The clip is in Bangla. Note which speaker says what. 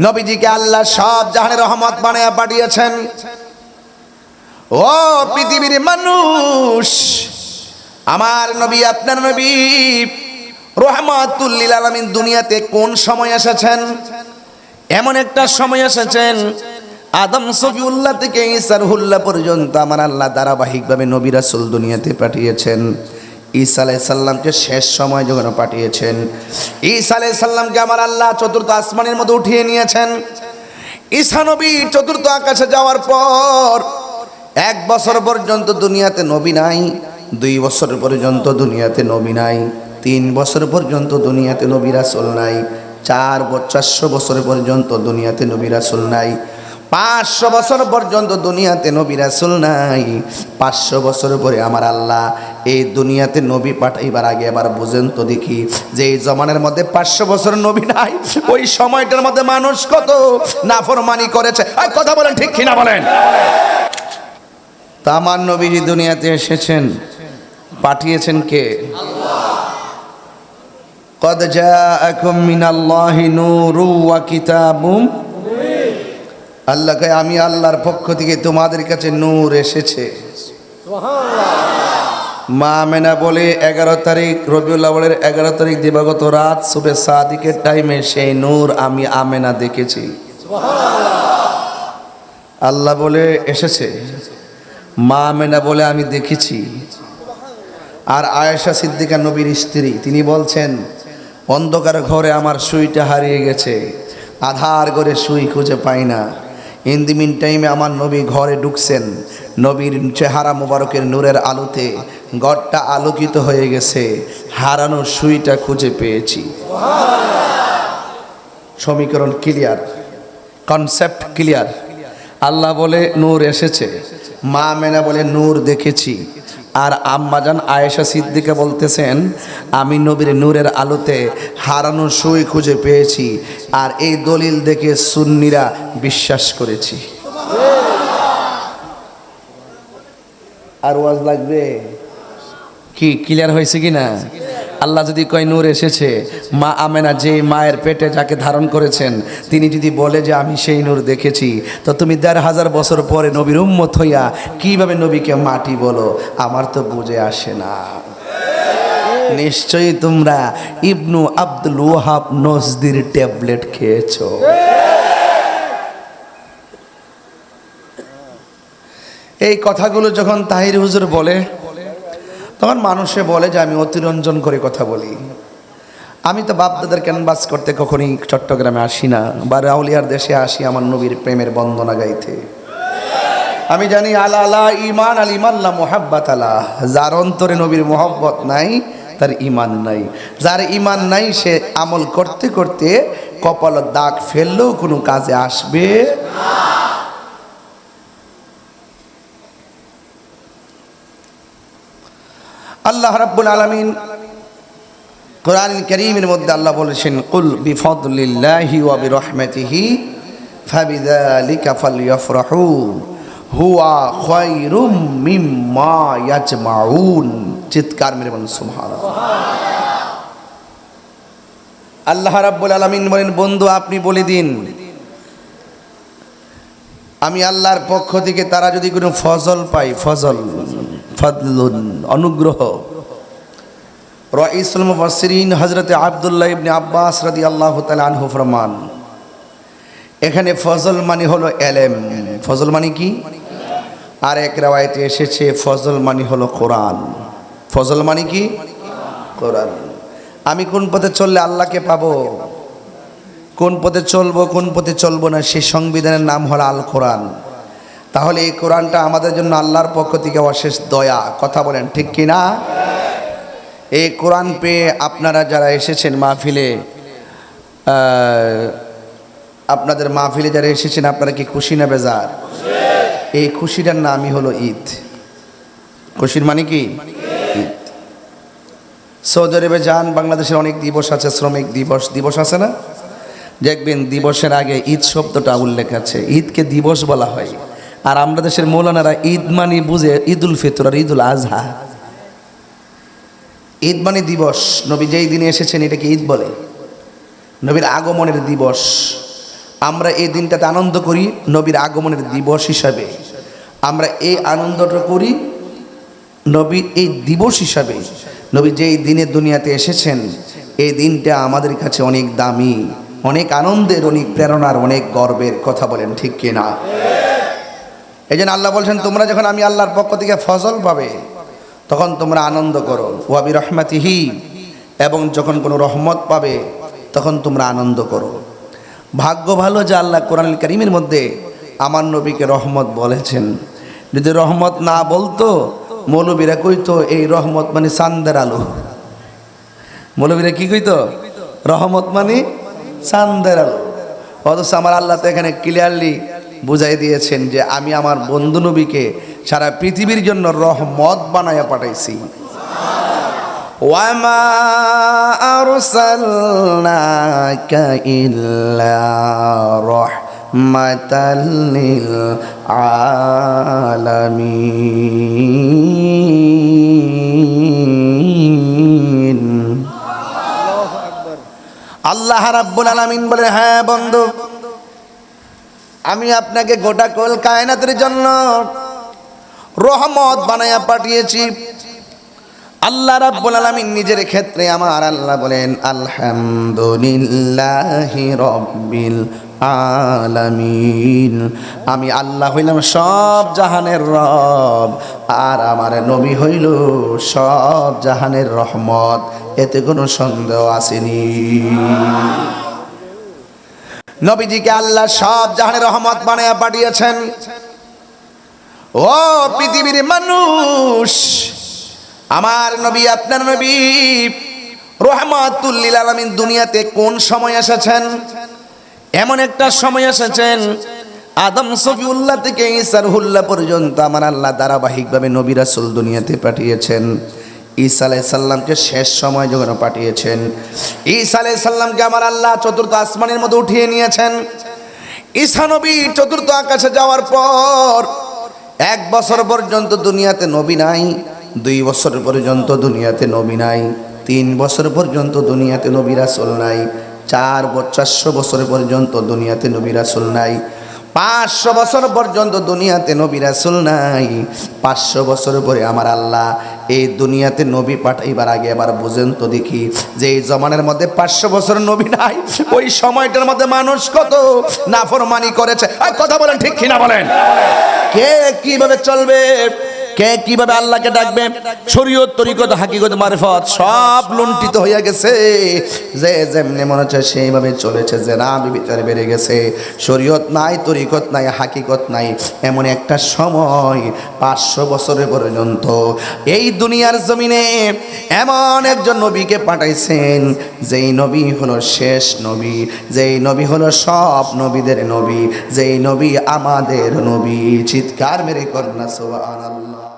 Speaker 1: নবীজিকে আল্লাহ সব জাহানের রহমত বানায়া পাঠিয়েছেন। ও পৃথিবীর মানুষ, আমার নবী, আপনার নবী রহমাতুল্লিল আলমিন দুনিয়াতে কোন সময় এসেছেন? এমন একটা সময় এসেছেন, আদম সফিউল্লাহ থেকে ইসারহুল্লাহ পর্যন্ত আমার আল্লাহ ধারাবাহিকভাবে নবী রাসুল দুনিয়াতে পাঠিয়েছেন। ঈসা আলাইসাল্লামকে শেষ সময় যখন পাঠিয়েছেন, ঈসা আলাইসাল্লামকে আমার আল্লাহ চতুর্থ আসমানের মধ্যে উঠিয়ে নিয়েছেন। ঈসা নবী চতুর্থ আকাশে যাওয়ার পর এক বছর পর্যন্ত দুনিয়াতে নবী নাই, দুই বছর পর্যন্ত দুনিয়াতে নবী নাই, তিন বছর পর্যন্ত দুনিয়াতে নবী রাসুল নাই, চার চারশো বছর পর্যন্ত দুনিয়াতে নবী রাসুল নাই। পাঁচশো বছর পর্যন্ত দুনিয়াতে নবী রাসুল নাই পাঁচশো বছর পরে আমার আল্লাহ এই দুনিয়াতে নবী পাঠাইবার আগে এবার বুঝেন তো দেখি যে এই জমানের মধ্যে পাঁচশো বছর নবী নাই ওই সময়টার মধ্যে মানুষ কত নাফরমানি করেছে আর কথা বলেন ঠিক কিনা বলেন তা আমার নবীজি দুনিয়াতে এসেছেন পাঠিয়েছেন কে قد جاءكم من الله نور وكتاب আল্লাহ কয়, আমি আল্লাহর পক্ষ থেকে তোমাদের কাছে নূর এসেছে। মা মেনা বলে, এগারো তারিখ, রবিউল আউয়ালের এগারো তারিখ দিবাগত রাত সুবে সাদিকের টাইমে সেই নূর আমি আমেনা দেখেছি। আল্লাহ বলে, এসেছে। মা মেনা বলে, আমি দেখেছি। আর আয়েশা সিদ্দিকা নবীর স্ত্রী, তিনি বলছেন, অন্ধকার ঘরে আমার সুইটা হারিয়ে গেছে। আধার করে সুই খুঁজে পাই না। ইন দি মিন টাইমে আমার নবী ঘরে ঢুকছেন। নবীর চেহারা মোবারকের নূরের আলোতে ঘরটা আলোকিত হয়ে গেছে। হারানো সুইটা খুঁজে পেয়েছি। সমীকরণ ক্লিয়ার কনসেপ্ট ক্লিয়ার আল্লাহ বলে, নূর এসেছে। মা মেনা বলে, নূর দেখেছি। আর আম্মাজান আয়েশা সিদ্দিকে বলতেছেন, আমি নবীর নূরের আলোতে হারানো সই খুঁজে পেয়েছি আর এই দলিল দেখে সুন্নিরা বিশ্বাস করেছি। আর ওয়াজ লাগবে? কি, ক্লিয়ার হয়েছে কি না আল্লাহ যদি কয়, নূর এসেছে। মা আমেনা যে মায়ের পেটে যাকে ধারণ করেছেন, তিনি যদি বলে যে, আমি সেই নূর দেখেছি, তো তুমি দেড় হাজার বছর পরে নবীর উম্মত হইয়া কীভাবে নবীকে মাটি বলো? আমার তো বুঝে আসে না। নিশ্চয়ই তোমরা ইবনু আব্দুল ওহাব নজদির ট্যাবলেট খেয়েছো। এই কথাগুলো যখন তাহির হুজুর বলে তখন মানুষে বলে যে, আমি অতিরঞ্জন করে কথা বলি। আমি তো বাপদাদের ক্যানভাস করতে কখনই চট্টগ্রামে আসি না বা রাউলিয়ার দেশে আসি আমার নবীর প্রেমের বন্দনা গাইতে। আমি জানি, আলা আলা ইমান আল ইমাল্লা মোহাব্বাত আলা। যার অন্তরে নবীর মোহব্বত নাই, তার ইমান নাই। যার ইমান নাই, সে আমল করতে করতে কপাল দাগ ফেললেও কোনো কাজে আসবে আল্লাহ রাব্বুল আলামিন কোরআন করিমের মধ্যে আল্লাহ বলেছেন, কুল বিফদলিল্লাহি ওয়া বিরহমাতিহি, ফাবিযালিকা ফালইফরাহু হুয়া খায়রুম মিম্মা ইয়াজমাউন। চিৎকার মেরে বলেন, সুবহানাল্লাহ। আল্লাহ রাব্বুল আলামিন বলেন, বন্ধু, আপনি বলে দিন, আমি আল্লাহর পক্ষ থেকে তারা যদি কোনো ফজল পাই ফজল ফদলুন, অনুগ্রহ। রাইসুল মুফাসসিরিন হযরতে আব্দুল্লাহ ইবনে আব্বাস রাদিয়াল্লাহু তাআলা আনহু ফরমান, এখানে ফজল মানে হলো এলেম। ফজল মানে কি? আর এক রাওয়ায়তে এসেছে, ফজল মানে হলো কোরআন। ফজল মানে কি? কোরআন। আমি কোন পথে চললে আল্লাহকে পাবো? কোন পথে চলবো, কোন পথে চলবো না সেই সংবিধানের নাম হলো আল কোরআন তাহলে এই কোরআনটা আমাদের জন্য আল্লাহর পক্ষ থেকে অশেষ দয়া। কথা বলেন, ঠিক কি না এই কোরআন পেয়ে আপনারা যারা এসেছেন মাহফিলে আপনাদের মাহফিলে যারা এসেছেন, আপনারা কি খুশি না বেজার? এই খুশিটার নামই হলো ঈদ। খুশির মানে কি? ঈদ সৌদি আরবে যান, বাংলাদেশের অনেক দিবস আছে, শ্রমিক দিবস। দিবস আছে না? দেখবেন দিবসের আগে ঈদ শব্দটা উল্লেখ আছে। ঈদকে দিবস বলা হয়। আর আমরা দেশের মৌলানারা ঈদ মানে বুঝে ঈদুল ফিতর আর ঈদ উল আজহা। ঈদ মানে দিবস, নবী যেই দিনে এসেছেন এটাকে ঈদ বলে। নবীর আগমনের দিবস। আমরা এই দিনটাতে আনন্দ করি নবীর আগমনের দিবস হিসাবে। আমরা এই আনন্দটা করি নবীর এই দিবস হিসাবে। নবী যেই দিনে দুনিয়াতে এসেছেন, এই দিনটা আমাদের কাছে অনেক দামি, অনেক আনন্দের, অনেক প্রেরণার, অনেক গর্বের কথা বলেন ঠিক কিনা? এই জন্য আল্লাহ বলছেন, তোমরা যখন আমি আল্লাহর পক্ষ থেকে ফজল পাবে, তখন তোমরা আনন্দ করো। ওয়াবি রহমাতিহি। এবং যখন কোনো রহমত পাবে, তখন তোমরা আনন্দ করো। ভাগ্য ভালো যে আল্লাহ কোরআন করিমের মধ্যে আমার নবীকে রহমত বলেছেন। যদি রহমত না বলতো, মৌলবীরা কইতো, এই রহমত মানে চান্দের আলো। মৌলবীরা কি কইতো? রহমত মানে চান্দের আলো। অথচ আমার আল্লাহ তো এখানে ক্লিয়ারলি বুঝাই দিয়েছেন যে আমি আমার বন্ধু নবীকে সারা পৃথিবীর জন্য রহমত বানায়া পাঠাইছি وما أرسلناك إلا رحمة للعالمين আল্লাহ রাব্বুল আলামিন বলে হ্যাঁ বন্ধু আমি আপনাকে গোটা কোল কায়নাতের জন্য রহমত বানাইয়া পাঠিয়েছি। আল্লাহ রাব্বুল আলামিন নিজের ক্ষেত্রে আমার আল্লাহ বলেন, আলহামদুলিল্লাহি রব্বিল আলামিন। আমি আল্লাহ হইলাম সব জাহানের রব, আর আমার নবী হইল সব জাহানের রহমত। এতে কোনো সন্দেহ আসেনি। নবীজিকে আল্লাহ সব জাহানের রহমত বানায়া পাঠিয়েছেন। ও পৃথিবীর মানুষ, আমার নবী, আপনার নবী রহমাতুল্লিল আলমিন দুনিয়াতে কোন সময় এসেছেন? এমন একটা সময় এসেছেন, আদম সফিউল্লাহ থেকে ইসারহুল্লাহ পর্যন্ত আমার আল্লাহ ধারাবাহিকভাবে নবী রাসুল দুনিয়াতে পাঠিয়েছেন। ঈসা আলাই সাল্লামকে শেষ সময় যখন পাঠিয়েছেন, ঈসা আলাই সাল্লামকে আমার আল্লাহ চতুর্থ আসমানের মধ্যে উঠিয়ে নিয়েছেন। ঈসা নবী চতুর্থ আকাশে যাওয়ার পর এক বছর পর্যন্ত দুনিয়াতে নবী নাই, দুই বছর পর্যন্ত দুনিয়াতে নবী নাই, তিন বছর পর্যন্ত দুনিয়াতে নবী রাসুল নাই, চার চারশো বছর পর্যন্ত দুনিয়াতে নবী রাসুল নাই। পাঁচশো বছর পর্যন্ত দুনিয়াতে নবী রাসুল নাই। পাঁচশো বছর পরে আমার আল্লাহ এই দুনিয়াতে নবী পাঠাইবার আগে আবার বুঝেন তো দেখি যে এই জমানের মধ্যে পাঁচশো বছর নবী নাই। ওই সময়টার মধ্যে মানুষ কত নাফরমানি করেছে। কথা বলেন ঠিক কিনা বলেন? কে কীভাবে চলবে? কে কীভাবে আল্লাহকে ডাকবে? শরীয়ত, তরিকত, হাকিকত, মারফত সব লুণ্ঠিত হইয়া গেছে। যে যেমনি মনে হচ্ছে সেইভাবে চলেছে, যে না বিচার বেড়ে গেছে। শরীয়ত নাই, তরিকত নাই, হাকিকত নাই। এমন একটা সময়, পাঁচশো বছরের পর্যন্ত এই দুনিয়ার জমিনে এমন একজন নবীকে পাঠাইছেন, যেই নবী হলো শেষ নবী, যেই নবী হলো সব নবীদের নবী, যেই নবী আমাদের নবী। চিৎকার মেরে কন্যা সোহান আল্লাহ